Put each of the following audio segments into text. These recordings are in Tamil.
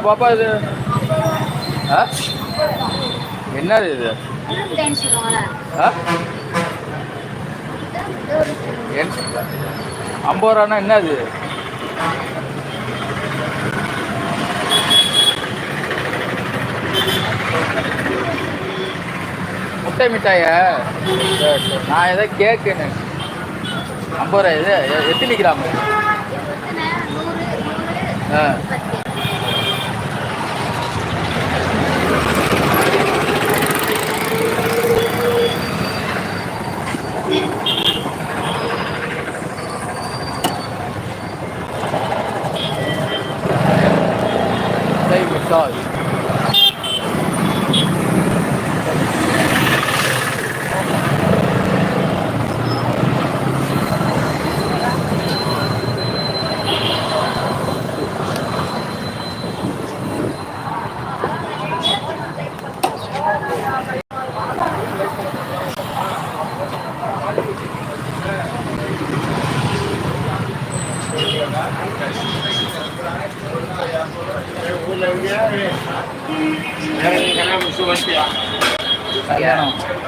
என்ன பாப்பா இது? ஆ? என்னது இது? ஆ? ஐம்பது ரூபானா என்னது? முட்டை மிட்டாயா? நான் எதை கேக்குன்னு. ஐம்பது ரூபா இது? எத்தனை கிராமு? ஆ. முட்டை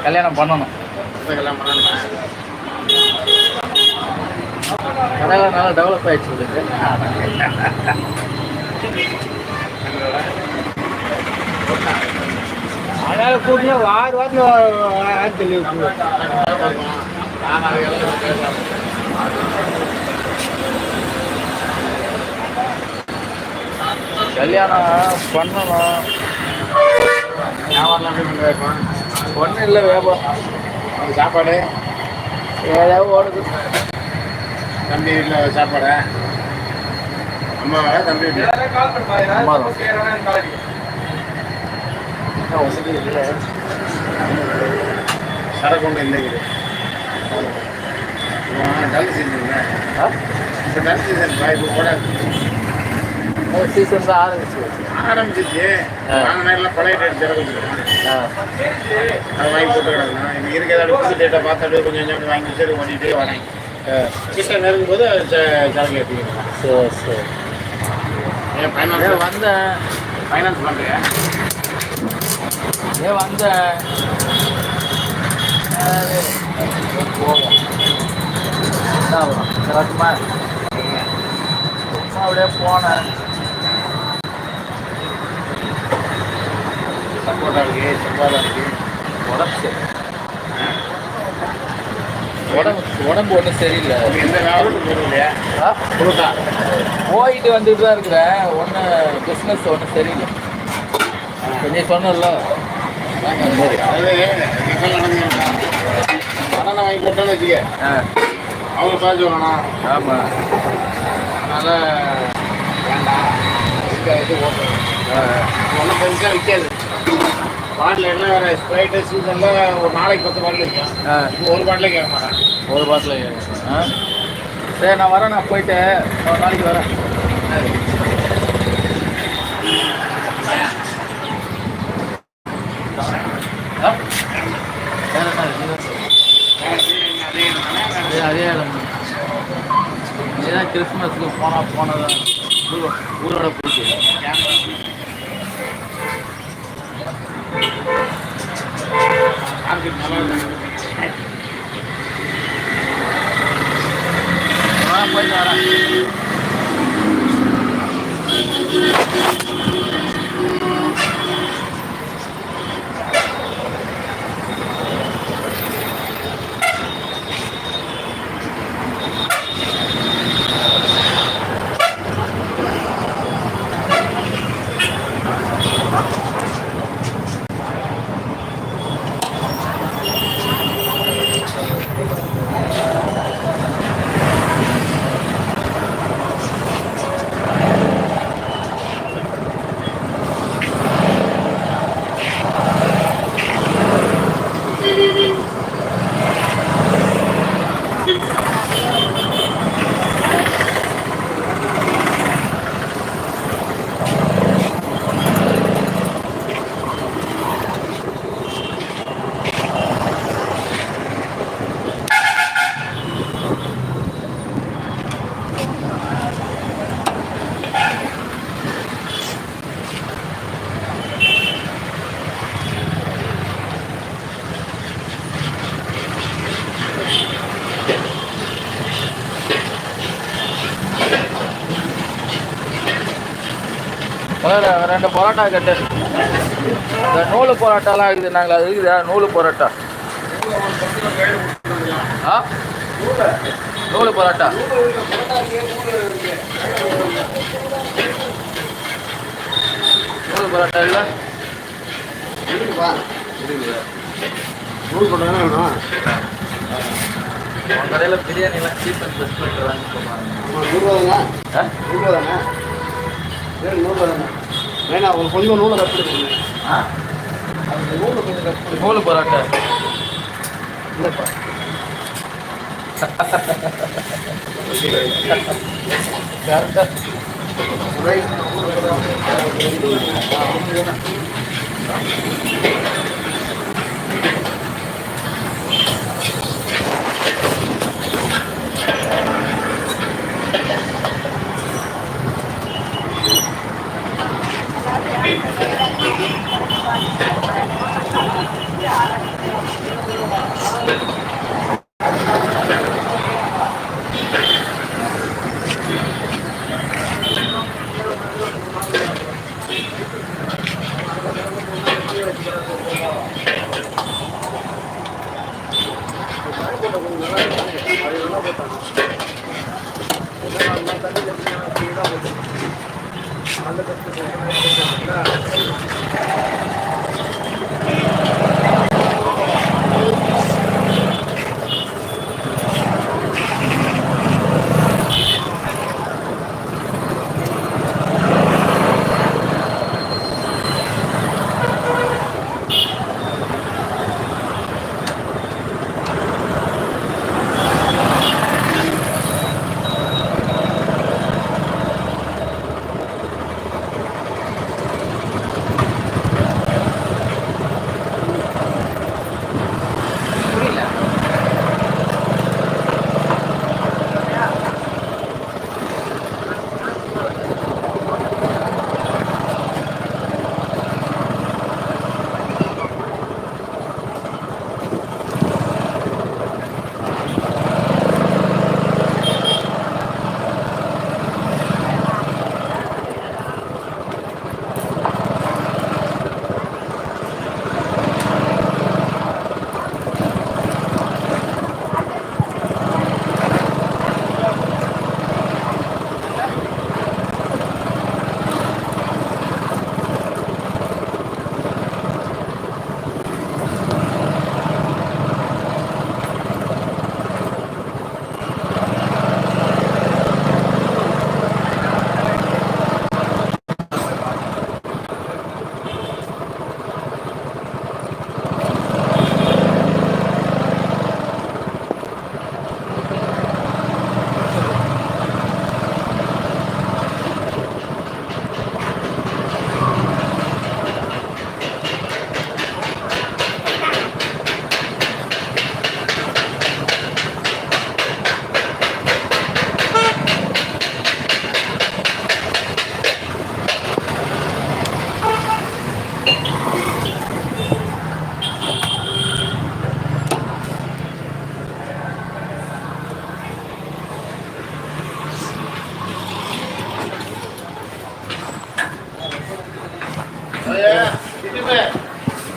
கல்யாணம் கல்யாணம் பண்ணணும். கடையில் நல்லா டெவலப் ஆயிடுச்சு உங்களுக்கு. அதனால கூட்டினா வார வாரம் ஆத்துல கல்யாணம் பண்ணணும். ஒன்றும் இல்லை வியாபாரம். சாப்பாடு? ஏதாவது ஓடுது. தம்பி வீட்டில் சாப்பாடு? அம்மாவா தம்பி வீட்டில் அம்மா வசதி இல்லை. சரக்கு ஒன்றும் இல்லைங்குது டல் சீசன் இப்போ டல் சீசன் இப்போ கூட சீசன் தான் ஆரம்பிச்சு ஆரம்பிச்சிச்சு. பழைய டேட் திறந்து அதை வாங்கி போட்டு கிடக்கணும் இன்னைக்கு இருக்கிறத புது டேட்டை பார்த்து அப்படியே கொஞ்சம் கொஞ்சம் வாங்கி சரி ஓட்டிகிட்டே வரேன் கிட்ட நெருங்கும் போது ச- சரக்கு ஏற்றிக்கணும் சரி சரி ஏன் ஃபைனான்ஸ் வந்தேன் ஃபைனான்ஸ் பண்ணுறியா ஏ வந்தேன் போவோம் என்ன ஆகும் அப்படியே போனேன் சப்போட்டா இருக்கு செவ்வாழை இருக்கு உடம்பு சரி. உடம்பு உடம்பு ஒன்றும் சரியில்லை. எந்த இல்லையா ஆ? கொடுத்தா போயிட்டு வந்துட்டு தான் இருக்கிறேன். ஒன்றும் பிஸ்னஸ் ஒன்றும் சரியில்லை. நீ சொன்னல பணம் வாங்கி போட்டோன்னு வச்சுக்க. அவங்க பார்த்து ஆமாம் அதனால் வேண்டாம். இது ஒன்றும் பெருசாக விற்காது. பாட்டில் என்ன ஸ்ப்ரைட்டு சீசனில் ஒரு நாளைக்கு பத்து பாட்டில் இருக்கும் ஒரு பாட்டிலே கேட்க மாட்டேன். ஒரு பாட்டில் ஆ சரி நான் வரேன் நான் போயிட்டு ஒரு நாளைக்கு வரேன்? அதே இடம். கிறிஸ்மஸ்க்கு போனால் போனதான் ஊர் ஊரோட பிடிச்சி மார்க்கெட் நல்லா இருக்கு வரேன் போயிட்டு வரேன் ரெண்டு பரோட்டா கட்டு. இந்த நூலு பரோட்டாலாம் இருக்குது. நாங்கள் அது இருக்குதா. நூலு பரோட்டா. ஆ? நூலு பரோட்டா. நூலு பரோட்டா இல்லை? கடையில் பிரியாணிலாம் சீப் அண்ட் பெஸ்ட் பண்ணுறாங்க நூறுரூவா நூறுரூவா நூறுரூவா வேணா உங்களுக்கு கொஞ்சம் நூலை கட் பண்ணி ஆ? அந்த நூலை பரோட்டா இல்லைப்பா. ரைட்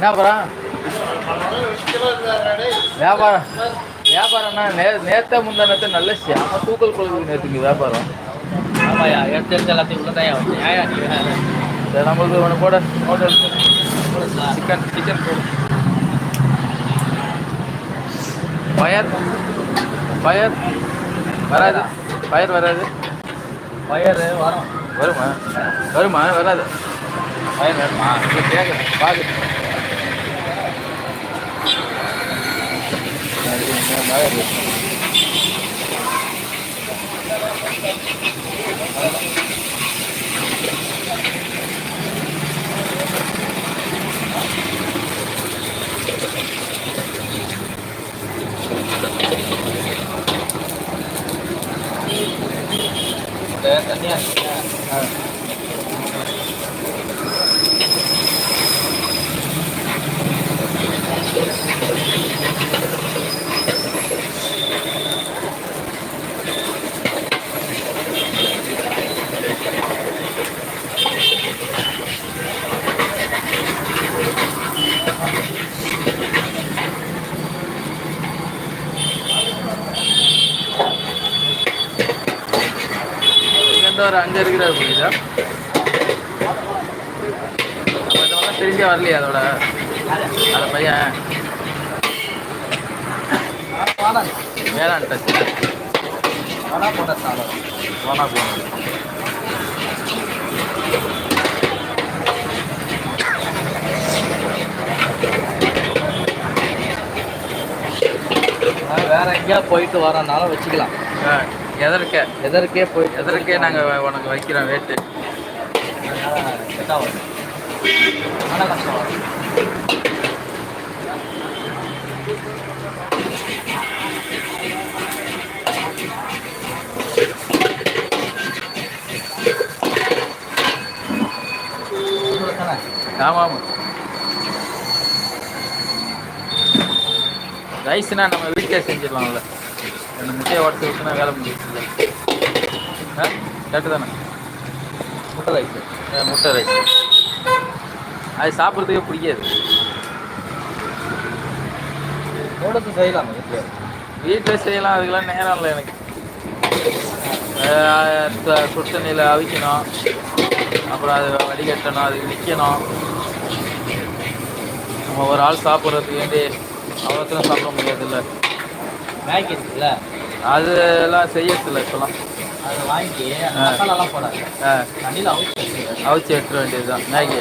அப்புறம் வியாபாரம். வியாபாரம்னா நே நேற்ற முந்தானத்தை நல்ல செம தூக்கல் கொள்ளுது நேற்றுக்கு வியாபாரம். ஆமாயா எடுத்து எடுத்து எல்லாத்தையும் உள்ள தான் வந்து ஏயா நீ வேற சரி நம்மளுக்கு ஒன்று போட. ஹோட்டல் சிக்கன் சிக்கன் போடு. பயர். பயர். வராது. பயர் வராது. வயரு வரும். வருமா? வருமா? வராது. வயர் வேணுமா கேட்குறேன் பார்க்குறேன் Ayan, ayan. Ah. அவர் அங்கே இருக்கிறார் புரியுதா? அதெல்லாம் தெரிஞ்சே வரலையா அதோட. அந்த பையன். வேளாண் டச்சு போனா போகணும் வேற எங்கேயா போயிட்டு வரனாலும் வச்சுக்கலாம். எதற்க? எதற்கே போயிட்டு எதற்கே நாங்கள் உனக்கு வைக்கிறோம் தானே? ஆமாம் ஆமாம் ரைஸ்னா நம்ம வீட்டிலே செஞ்சிடலாம்ல. ரெண்டு முட்டையை உடச்சி விட்டுனா வேலை ஆ கரெக்டு தானே முட்டை ரைஸ். முட்டை ரைஸ். அது சாப்பிட்றதுக்கே பிடிக்காது. ஓடத்து செய்யலாம் வீட்டில் வீட்டில் செய்யலாம். அதுக்கெல்லாம் நேரம் இல்லை எனக்கு. ஆஹ் த- சுடு தண்ணியில் அவிக்கணும். அப்புறம் அது வடிகட்டணும். அதுக்கு நிற்கணும் நம்ம ஒரு ஆள் சாப்பிட்றதுக்கு வேண்டி அவ்வளோத்தரம் சாப்பிட முடியாதுல்ல. மேகி இருக்குல்ல அதெல்லாம் செய்யறதில்ல இப்போலாம் அதை வாங்கி. மசாலாலாம் போடாது. ஆ. தண்ணியில் அவிச்சு வச்சுருங்க அவிச்சு எடுத்துட வேண்டியது தான் மேகி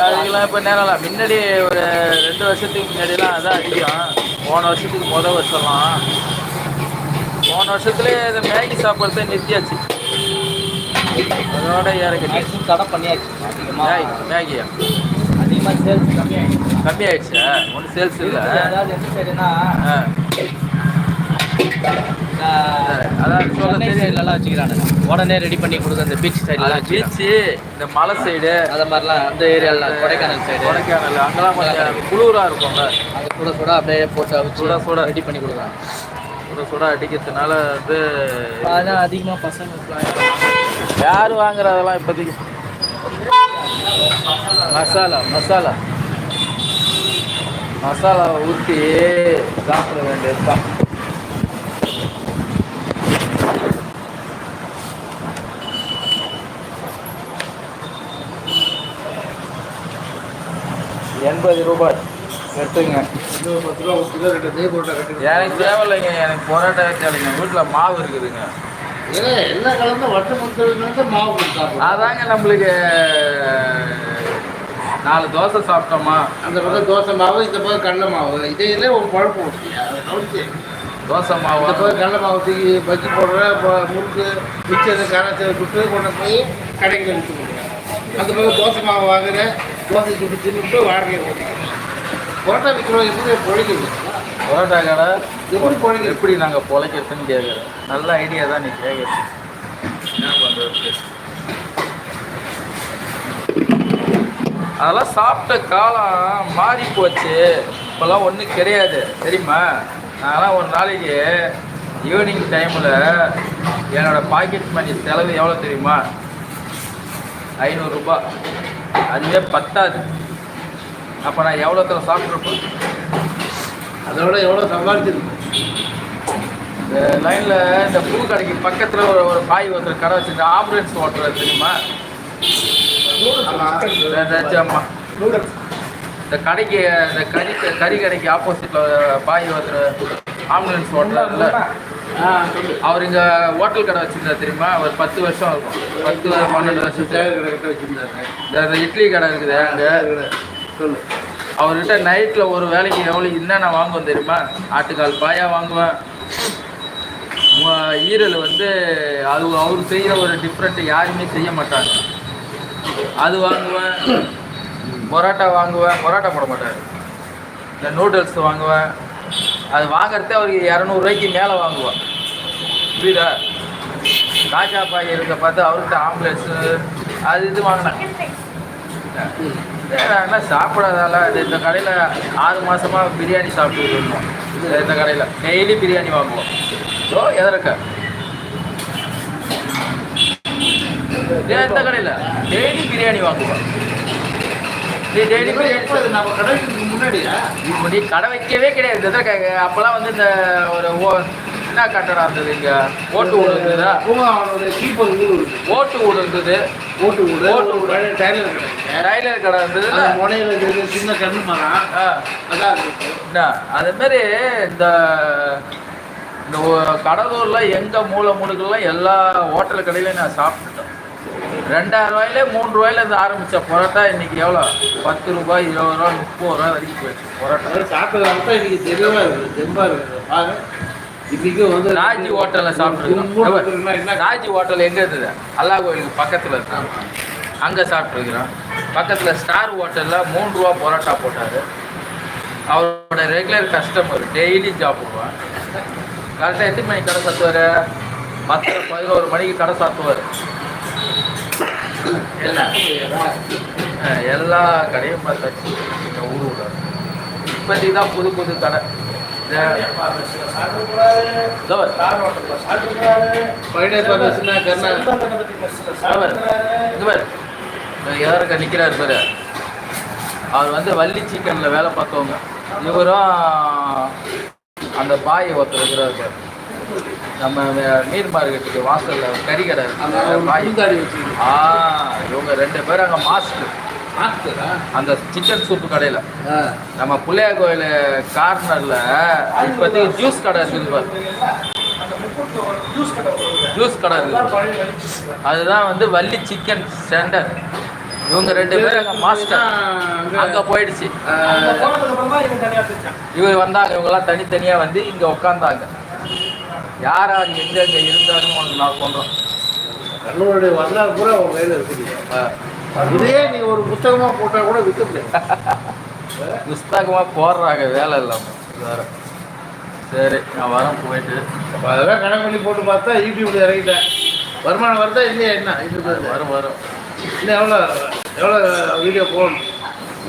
அதுக்கெல்லாம் இப்போ நேரம் இல்லை. முன்னாடி ஒரு ரெண்டு வருஷத்துக்கு முன்னாடிலாம் அதான் அதிகம். போன வருஷத்துக்கு முத வருஷம்லாம். போன வருஷத்துலேயே இந்த மேகி சாப்பிட்றத நிறுத்தியாச்சு. அதோட மேக்ஸிமம் தடை பண்ணியாச்சு. மேகி மேகியா? அதிகமாக சேல்ஸ் கம்மியாகிடுச்சு கம்மியாயிடுச்சா? ஒன்றும் சேல்ஸ் இல்லை. அதாவது எந்த சைடுனா அதான் சொல்ல சைட்லலாம் வச்சுக்கிறானுங்க. உடனே ரெடி பண்ணி கொடுக்குற அந்த பீச் சைட்லாம் பீச்சு இந்த மலை சைடு அது மாதிரிலாம் அந்த ஏரியாவில் கொடைக்கானல் சைடு கொடைக்கானல் அங்கெல்லாம் கொஞ்சம் குளிராக இருக்கும்ல அது கூட கூட அப்படியே போட்டு சுட சுட. ரெடி பண்ணி கொடுக்குறாங்க. சுட சுட அடிக்கிறதுனால வந்து அதான் அதிகமாக பசங்க யார் வாங்குறதெல்லாம் இப்போதைக்கு? மசாலா மசாலா. மசாலா ஊற்றி சாப்பிட வேண்டியது தான் எண்பது ரூபாய். எடுத்துங்க பத்து ரூபா ஒரு கிலோ ரெண்டு நெய் போட்டா கட்டி எனக்கு தேவையில்லைங்க எனக்கு பரோட்டா தேவையில்லைங்க. வீட்டில் மாவு இருக்குதுங்க. எல்லா கலந்தும் வட்ட முத்தலுக்கு மாவு கொடுத்தாங்க? அதாங்க நம்மளுக்கு நாலு தோசை சாப்பிட்டோமா? அந்த பக்கம் தோசை மாவு இந்த பக்கம் கடலை மாவு. இதையில ஒரு குழப்பம் கவனிச்சு. தோசை மாவு? இந்த பக்கம் கடலை மாவு தூக்கி பஜ்ஜி போடுற முறுக்கு மிச்சது காரத்தை விட்டு கொண்டு போய் கடைக்கு கொடுக்குறேன் அந்த பக்கம் தோசை மாவு வாங்குற தோசை சுட்டு தின்னுட்டு வாடகை கொடுக்குறேன் புரோட்டா விற்கிறோம் எப்படி பொழைக்குது பரோட்டா கடை எப்படி பொழைக்க எப்படி நாங்கள் பொழைக்கிறதுன்னு கேட்குறேன் நல்ல ஐடியா தான் நீ கேட்குறது என்ன பண்ணுறது அதெல்லாம் சாப்பிட்ட காலம் மாறி போச்சு. இப்போல்லாம் ஒன்றும் கிடையாது. தெரியுமா? நான்லாம் ஒரு நாளைக்கு ஈவினிங் டைமில் என்னோடய பாக்கெட் மணி செலவு எவ்வளோ தெரியுமா? ஐநூறுரூபா அதுவே பத்தாது. அப்போ நான் எவ்வளோத்துல சாப்பிட்ருப்பேன் அதோட எவ்வளோ சம்பாதிச்சிருக்கு இந்த லைனில் இந்த பூ கடைக்கு பக்கத்தில் ஒரு ஒரு பாய் ஒருத்தர் கடை வச்சுருந்த ஆம்புலன்ஸ் ஓட்டுறது தெரியுமா? ஆமாம் இந்த- கடைக்கு இந்த கறி கறி கடைக்கு ஆப்போசிட்டில் பாய் ஒருத்தர் ஆம்புலன்ஸ் சொல்லு அவர் இங்கே ஹோட்டல் கடை வச்சுருந்தார் தெரியுமா? ஒரு பத்து வருஷம் இருக்கும் பத்து பன்னெண்டு வருஷம். சேகர் கடை கிட்ட வச்சுருந்தாரு. இட்லி கடை இருக்குது. அங்கே சொல்லு. அவர்கிட்ட நைட்டில் ஒரு வேலைக்கு எவ்வளோ என்னென்ன வாங்குவேன் தெரியுமா? ஆட்டுக்கால் பாயா வாங்குவேன். ஈரல் வந்து அது அவர் செய்கிற ஒரு டிஃப்ரெண்ட் யாருமே செய்ய மாட்டாங்க. அது வாங்குவேன். பரோட்டா வாங்குவேன். பரோட்டா போட மாட்டார். இந்த நூடுல்ஸ் வாங்குவேன். அது வாங்குறதே அவருக்கு இரநூறுவாய்க்கு மேலே வாங்குவார் புரியுதா? ராஜா பாய் இருக்க பார்த்து அவர்கிட்ட ஆம்புலன்ஸு அது இது வாங்கினேன். என்ன சாப்பிடாதால. இது இந்த கடையில் ஆறு மாதமாக பிரியாணி சாப்பிட்டு இருந்தோம். இந்த கடையில்? டெய்லி பிரியாணி வாங்குவோம். ஸோ எதற்க இந்த கடையில்? டெய்லி பிரியாணி வாங்குவோம். நீ கடை வைக்கவே கிடையாது. அப்போல்லாம் வந்து இந்த ஒரு ஓ என்ன கட்டடம் இருந்தது இங்க? ஓட்டு வீடு இருந்ததா? கீப்பர் வீடு ஓட்டு வீடு இருந்தது. ஓட்டு வீடு ஓட்டு வீடு. பழைய டைலர் கடை. இருந்தது. முனையில இருக்கிற சின்ன கண்ணு மரம். ஆ. அதான் என்ன? அதே மாதிரி இந்த இந்த கடலூர்ல எங்க மூலை முடுக்கெல்லாம் எல்லா ஹோட்டல் கடையிலையும் நான் சாப்பிட்டுட்டேன். ரெண்டாயிரம் ரூபாயிலே மூணு ரூபாயில இருந்து ஆரம்பிச்ச பரோட்டா இன்னைக்கு எவ்வளோ? பத்து ரூபாய் இருபது ரூபா முப்பது ரூபாய் வரைக்கும் போயிடுச்சு பரோட்டா. அதாவது சாப்பிட்டதால தான் இன்னைக்கு தெளிவா இருக்குது தெம்பா இருக்குது. பாரு இன்னைக்கு வந்து ராஜி ஹோட்டல்ல என்ன? ராஜி ஹோட்டல் எங்க இருந்தது அல்லா கோயிலுக்கு பக்கத்துல இருக்கான் அங்க சாப்பிட்டுருக்கிறோம் பக்கத்துல ஸ்டார் ஹோட்டல்ல மூணு ரூபா பரோட்டா போட்டாரு. அவரோட ரெகுலர் கஸ்டமர் டெய்லி சாப்பிடுவான் கரெக்டாக எத்தனை மணிக்கு கடை சாத்துவார்? பத்து பதினோரு மணிக்கு கடை சாத்துவார். எல்லா கடையும் பார்த்தாச்சு. எங்கள் ஊர் ஊட இப்போதைக்கு தான் புது புது கடை. இந்த- இதோ பாரு. யாருக்க பாரு. அவர் வந்து வள்ளி சிக்கனில் வேலை பார்த்தவங்க. இவரும் அந்த பாய் ஒருத்தர் இருக்கிறாரு பாரு. நம்ம மீன் மார்க்கெட்டுக்கு வாசல்ல கறி கடை இருக்கு. அந்த பாய் முந்தாடி வச்சுருக்கு ஆ இவங்க ரெண்டு பேரும் அங்க மாஸ்டர். அந்த சிக்கன் சூப்பு கடையில. நம்ம பிள்ளையா கோயில் கார்னர்ல இப்போதைக்கு ஜூஸ் கடை இருக்குது பாரு. ஜூஸ் கடை இருக்குது. அதுதான் வந்து வள்ளி சிக்கன் சென்டர். இவங்க ரெண்டு பேரும் அங்க மாஸ்டர். அங்க போயிடுச்சு. இவர் வந்தாங்க இவங்கெல்லாம் தனித்தனியா வந்து இங்க உட்காந்தாங்க யார் யார் எங்க எங்க இருந்தாருன்னு உனக்கு நான் சொல்றேன். கண்ணூருடைய வரலாறு கூட உங்க கையில இருக்குது இதே நீ ஒரு புத்தகமா போட்டா கூட விற்க முடியாது. புஸ்தகமா போடுறாங்க வேலை இல்லாம. வேற. சரி நான் வரேன் போயிட்டு. அப்ப அதெல்லாம் கணக்கு பண்ணி போட்டு பார்த்தா யூடியூப்ல இறங்கிட்டேன். வருமானம் வருதா இல்லையா என்ன? இது வரும். வரும் இன்னும் எவ்வளோ எவ்வளோ வீடியோ போடணும்?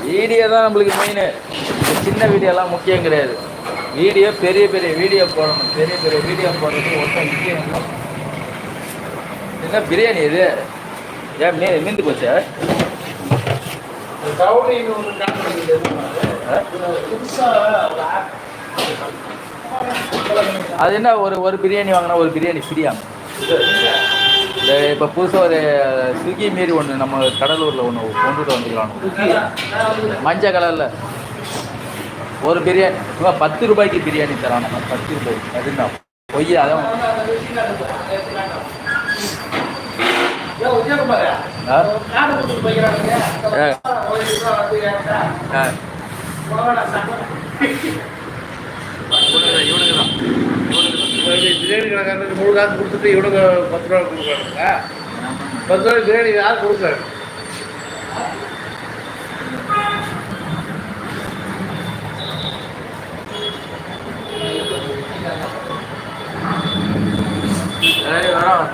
வீடியோ தான் நம்மளுக்கு மெயின் சின்ன வீடியோலாம் முக்கியம் கிடையாது. வீடியோ பெரிய பெரிய வீடியோ போடணும். பெரிய பெரிய வீடியோ போடுறது ஒன்றும் முக்கியம். என்ன பிரியாணி இது? ஏன் மீ மீந்து போச்சு? அது என்ன ஒரு ஒரு பிரியாணி வாங்கினா ஒரு பிரியாணி ஃப்ரீயா இப்போ புதுசாக ஒரு ஸ்விக்கி மாரி ஒன்று நம்ம கடலூரில் ஒன்று கொண்டுட்டு வந்துக்கலாம் மஞ்சள் கலரில். ஒரு பிரியாணி இவன் பத்து ரூபாய்க்கு பிரியாணி தரான். நம்ம பத்து ரூபாய்க்கு அதுனா. பொய் அதான் பிரியாணி கடைக்காரனுக்கு மூணு காசு கொடுத்துட்டு இவனுக்கு பத்து ரூபா கொடுக்குறாங்க பத்து ரூபாய் பிரியாணி யார் கொடுக்குறாரு சரி வரோம்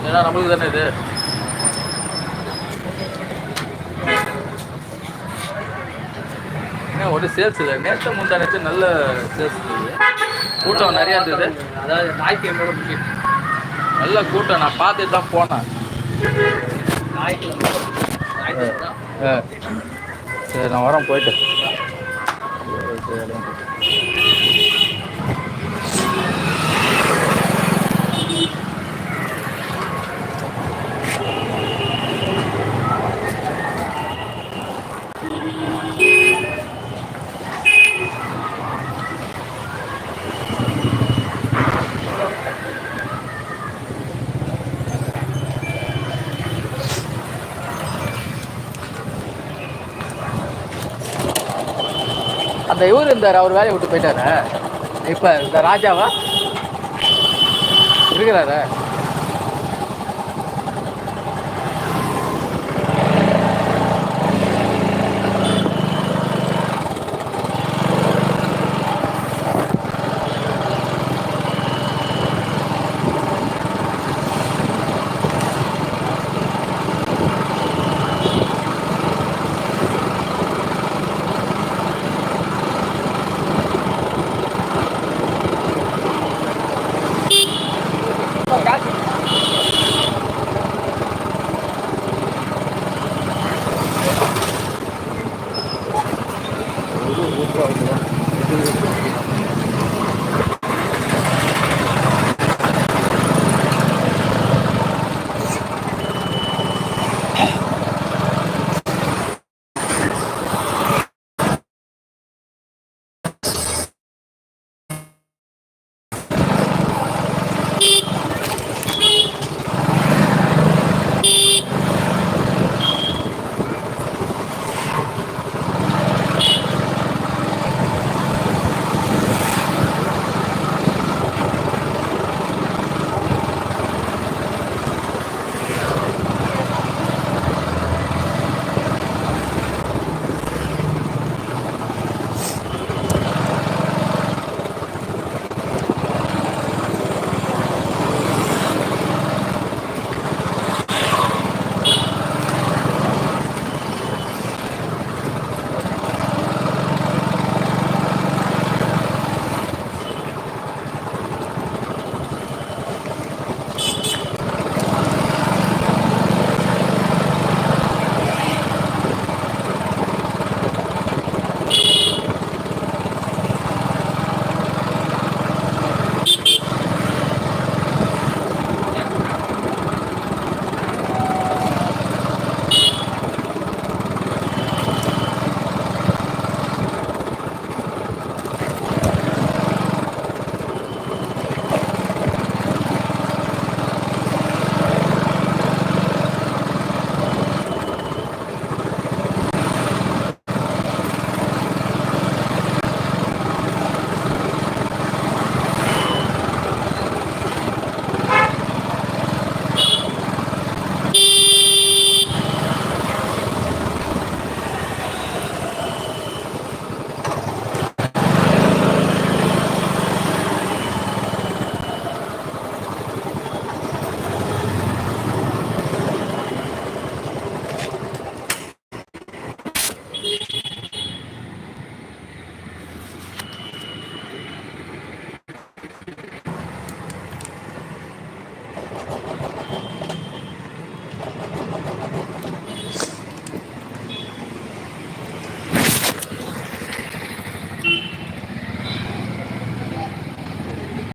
ஏன்னா நம்மளுக்கு தானே இது? ஒரு சேல்ஸ் இல்லை. நேற்று முந்தா நேற்று நல்ல சேல்ஸ் இருந்தது கூட்டம் நிறையா இருந்தது. அதாவது ஞாயிற்றுக்கிழமை முக்கியம் நல்ல கூட்டம். நான் பார்த்துட்டு தான் போனேன். சரி நான் வரேன் போயிட்டு சரி. அந்த இவர் இருந்தார் அவர் வேலையை விட்டு போயிட்டாரு. இப்போ இந்த ராஜாவா? இருக்கிறாரா.